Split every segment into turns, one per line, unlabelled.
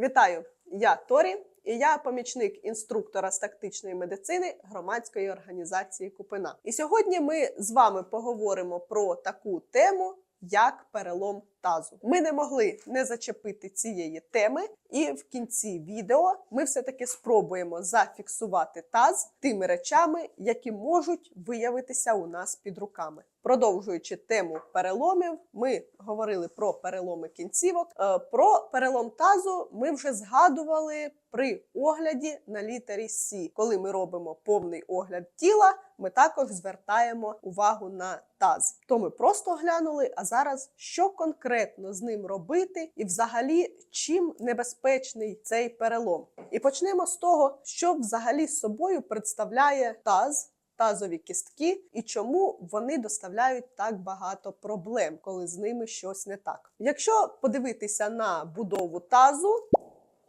Вітаю! Я Торі, і я помічник інструктора з тактичної медицини громадської організації Купина. І сьогодні ми з вами поговоримо про таку тему, як перелом тазу. Ми не могли не зачепити цієї теми, і в кінці відео ми все-таки спробуємо зафіксувати таз тими речами, які можуть виявитися у нас під руками. Продовжуючи тему переломів, ми говорили про переломи кінцівок. Е, Про перелом тазу ми вже згадували при огляді на літері С. Коли ми робимо повний огляд тіла, ми також звертаємо увагу на таз. То ми просто оглянули. А зараз що конкретно з ним робити, і взагалі чим небезпечний цей перелом? І почнемо з того, що взагалі з собою представляє таз тазові кістки і чому вони доставляють так багато проблем, коли з ними щось не так. Якщо подивитися на будову тазу,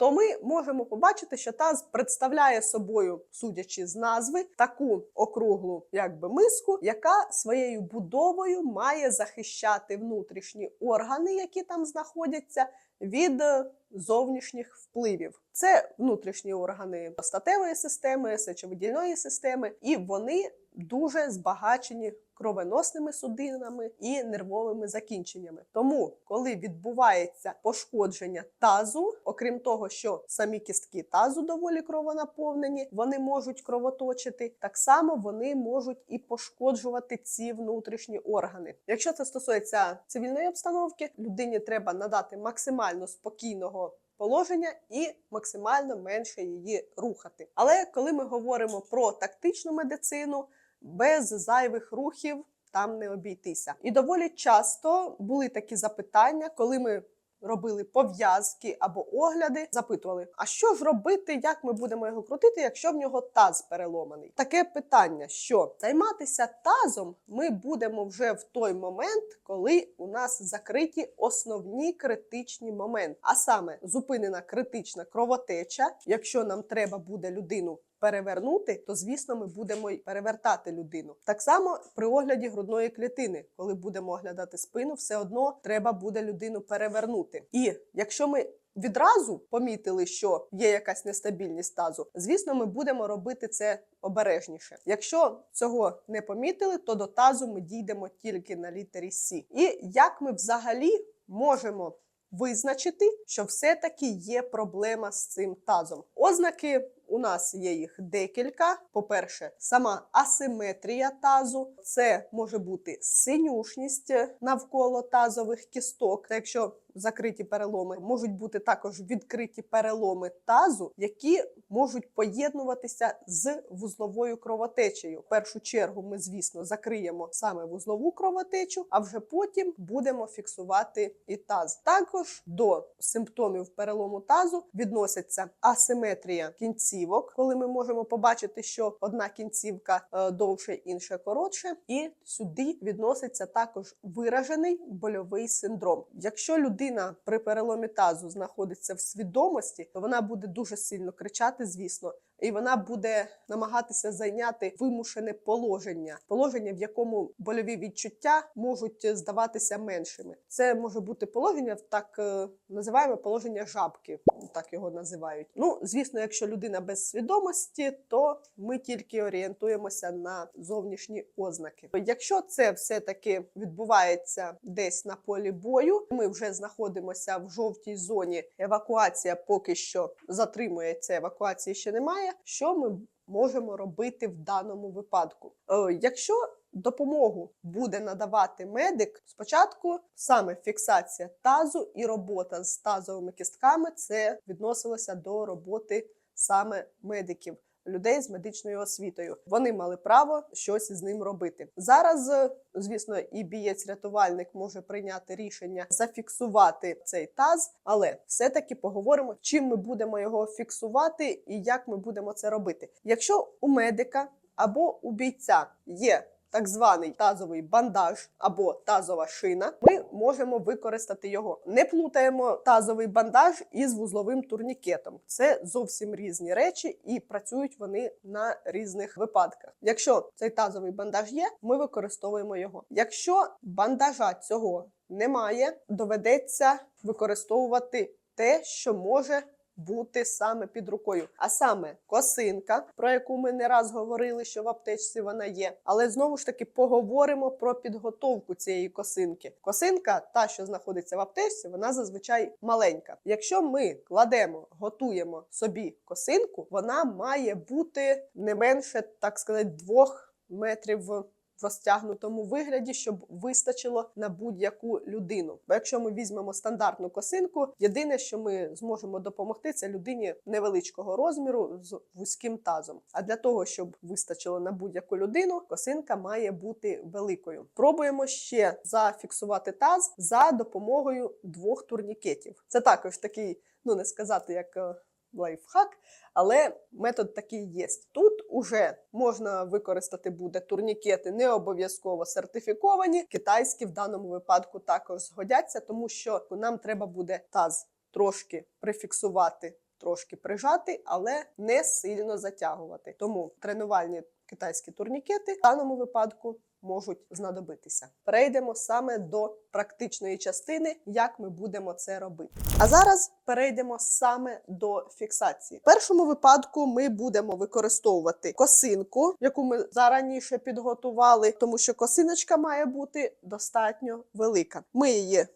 то ми можемо побачити, що таз представляє собою, судячи з назви, таку округлу, якби миску, яка своєю будовою має захищати внутрішні органи, які там знаходяться, від е, зовнішніх впливів. Це внутрішні органи статевої системи, сечовидільної системи, і вони дуже збагачені кровоносними судинами і нервовими закінченнями. Тому, коли відбувається пошкодження тазу, окрім того, що самі кістки тазу доволі кровонаповнені, вони можуть кровоточити, так само вони можуть і пошкоджувати ці внутрішні органи. Якщо це стосується цивільної обстановки, людині треба надати максимально спокійного положення і максимально менше її рухати. Але коли ми говоримо про тактичну медицину, без зайвих рухів там не обійтися. І доволі часто були такі запитання, коли ми. Робили пов'язки або огляди, запитували: а що ж робити, як ми будемо його крутити, якщо в нього таз переломаний? Таке питання: що займатися тазом ми будемо вже в той момент, коли у нас закриті основні критичні моменти, а саме зупинена критична кровотеча. Якщо нам треба буде людину перевернути, то звісно ми будемо й перевертати людину. Так само при огляді грудної клітини, коли будемо оглядати спину, все одно треба буде людину перевернути. І якщо ми Відразу помітили, що є якась нестабільність тазу. Звісно, ми будемо робити це обережніше. Якщо цього не помітили, то до тазу ми дійдемо тільки на літері С. І як ми взагалі можемо визначити, що все-таки є проблема з цим тазом? Ознаки у нас є їх декілька. По-перше, сама асиметрія тазу, це може бути синюшність навколо тазових кісток. Та якщо закриті переломи, можуть бути також відкриті переломи тазу, які можуть поєднуватися з вузловою кровотечею. В першу чергу ми, звісно, закриємо саме вузлову кровотечу, а вже потім будемо фіксувати і таз. Також до симптомів перелому тазу відносяться асиметрія кінцівок, коли ми можемо побачити, що одна кінцівка е, довше, інша коротше, і сюди відноситься також виражений больовий синдром. Якщо людина при переломі тазу знаходиться в свідомості, то вона буде дуже сильно кричати, звісно. І вона буде намагатися зайняти вимушене положення, положення, в якому больові відчуття можуть здаватися меншими. Це може бути положення, так е, називаємо положення жабки, так його називають. Ну, звісно, якщо людина без свідомості, то ми тільки орієнтуємося на зовнішні ознаки. Якщо це все таки відбувається десь на полі бою, ми вже знаходимося в жовтій зоні. Евакуація поки що затримується, евакуації ще немає. Що ми можемо робити в даному випадку? Е, Якщо допомогу буде надавати медик, спочатку саме фіксація тазу і робота з тазовими кістками це відносилося до роботи саме медиків. Людей з медичною освітою вони мали право щось з ним робити зараз. е, Звісно, і бієць-рятувальник може прийняти рішення зафіксувати цей таз, але все-таки поговоримо, чим ми будемо його фіксувати і як ми будемо це робити. Якщо у медика або у бійця є так званий тазовий бандаж або тазова шина, ми можемо використати його. Не плутаємо тазовий бандаж із вузловим турнікетом. Це зовсім різні речі, і працюють вони на різних випадках. Якщо цей тазовий бандаж є, ми використовуємо його. Якщо бандажа цього немає, доведеться використовувати те, що може бути саме під рукою. А саме косинка, про яку ми не раз говорили, що в аптечці вона є. Але знову ж таки поговоримо про підготовку цієї косинки. Косинка, та що знаходиться в аптечці, вона зазвичай маленька. Якщо ми кладемо, готуємо собі косинку, вона має бути не менше, так сказати, двох метрів розтягнутому вигляді, щоб вистачило на будь-яку людину. Бо якщо ми візьмемо стандартну косинку, єдине, що ми зможемо допомогти, це людині невеличкого розміру з вузьким тазом. А для того, щоб вистачило на будь-яку людину, косинка має бути великою. Пробуємо ще зафіксувати таз за допомогою двох турнікетів. Це також такий, ну не сказати як. Лайфхак, але метод такий є. Тут уже можна використати буде турнікети, не обов'язково сертифіковані. Китайські в даному випадку також згодяться, тому що нам треба буде таз трошки прифіксувати, трошки прижати, але не сильно затягувати. Тому тренувальні китайські турнікети в даному випадку можуть знадобитися. Перейдемо саме до практичної частини, як ми будемо це робити. А зараз перейдемо саме до фіксації. В першому випадку ми будемо використовувати косинку, яку ми зараніше підготували, тому що косиночка має бути достатньо велика. Ми її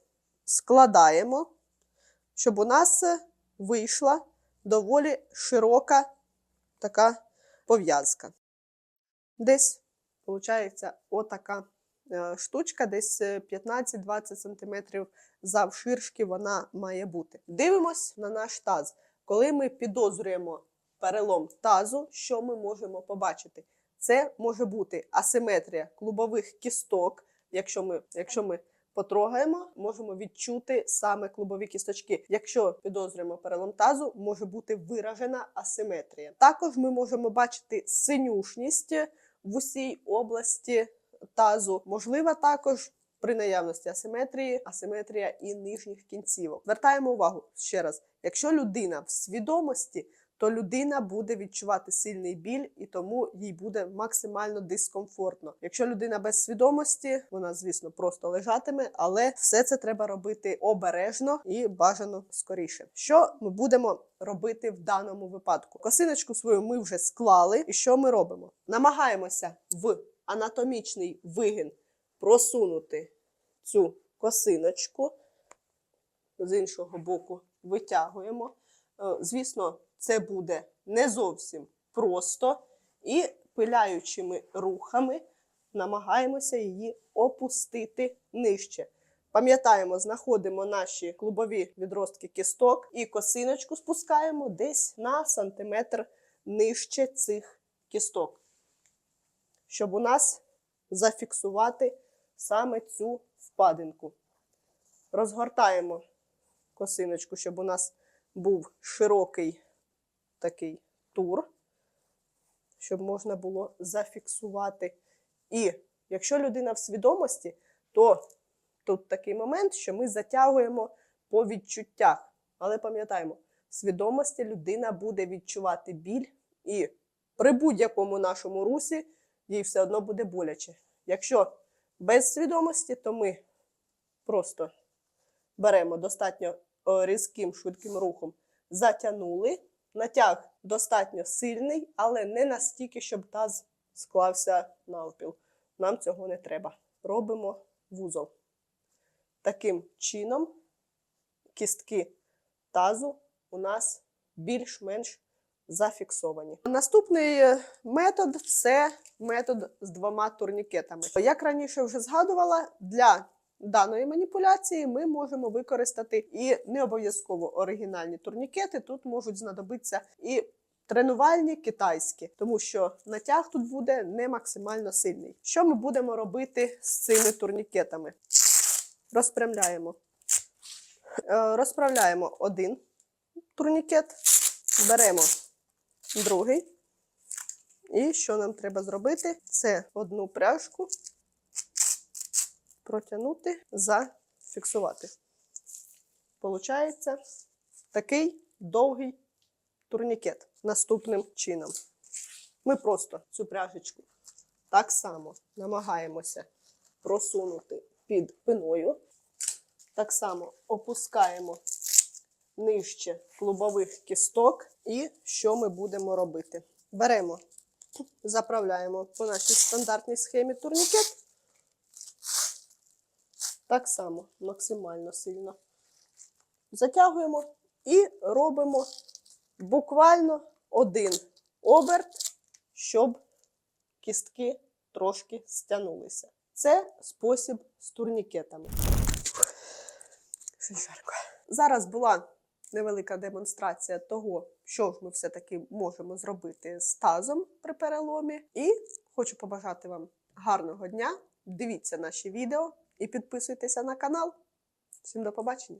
складаємо, щоб у нас вийшла доволі широка така пов'язка. Десь Получається отака е, штучка, десь е, 15-20 см завширшки вона має бути. Дивимось на наш таз. Коли ми підозрюємо перелом тазу, що ми можемо побачити? Це може бути асиметрія клубових кісток. Якщо ми, якщо ми потрогаємо, можемо відчути саме клубові кісточки. Якщо підозрюємо перелом тазу, може бути виражена асиметрія. Також ми можемо бачити синюшність в усій області тазу. Можлива також при наявності асиметрії, асиметрія і нижніх кінцівок. Звертаємо увагу ще раз: якщо людина в свідомості, то людина буде відчувати сильний біль, і тому їй буде максимально дискомфортно. Якщо людина без свідомості, вона, звісно, просто лежатиме, але все це треба робити обережно і бажано скоріше. Що ми будемо робити в даному випадку? Косиночку свою ми вже склали, і що ми робимо? Намагаємося в анатомічний вигін просунути цю косиночку, з іншого боку витягуємо. Е, Звісно, це буде не зовсім просто, і пиляючими рухами намагаємося її опустити нижче. Пам'ятаємо, знаходимо наші клубові відростки кісток і косиночку спускаємо десь на сантиметр нижче цих кісток, щоб у нас зафіксувати саме цю впадинку. Розгортаємо косиночку, щоб у нас був широкий такий тур, щоб можна було зафіксувати. І якщо людина в свідомості, то тут такий момент, що ми затягуємо по відчуттях. Але пам'ятаємо, в свідомості людина буде відчувати біль, і при будь-якому нашому русі їй все одно буде боляче. Якщо без свідомості, то ми просто беремо достатньо е, різким швидким рухом, затягнули. Натяг достатньо сильний, але не настільки, щоб таз склався навпіл. Нам цього не треба. Робимо вузол. Таким чином кістки тазу у нас більш-менш зафіксовані. Наступний е, метод це метод з двома турнікетами. Як раніше вже згадувала, для даної маніпуляції ми можемо використати і не обов'язково оригінальні турнікети. Тут можуть знадобитися і тренувальні китайські, тому що натяг тут буде не максимально сильний. Що ми будемо робити з цими турнікетами? Розпрямляємо. Е, Розправляємо один турнікет, беремо другий. І що нам треба зробити? Це одну пряжку протягнути, зафіксувати. Получається такий довгий турнікет наступним чином. Ми просто цю пряжечку так само намагаємося просунути під спиною. Так само опускаємо нижче клубових кісток. І що ми будемо робити? Беремо, заправляємо по нашій стандартній схемі турнікет. Так само максимально сильно. Затягуємо і робимо буквально один оберт, щоб кістки трошки стягнулися. Це спосіб з турнікетами. Зараз була невелика демонстрація того, що ж ми все-таки можемо зробити з тазом при переломі. І хочу побажати вам гарного дня. Дивіться наші відео і підписуйтеся на канал. Всім до побачення!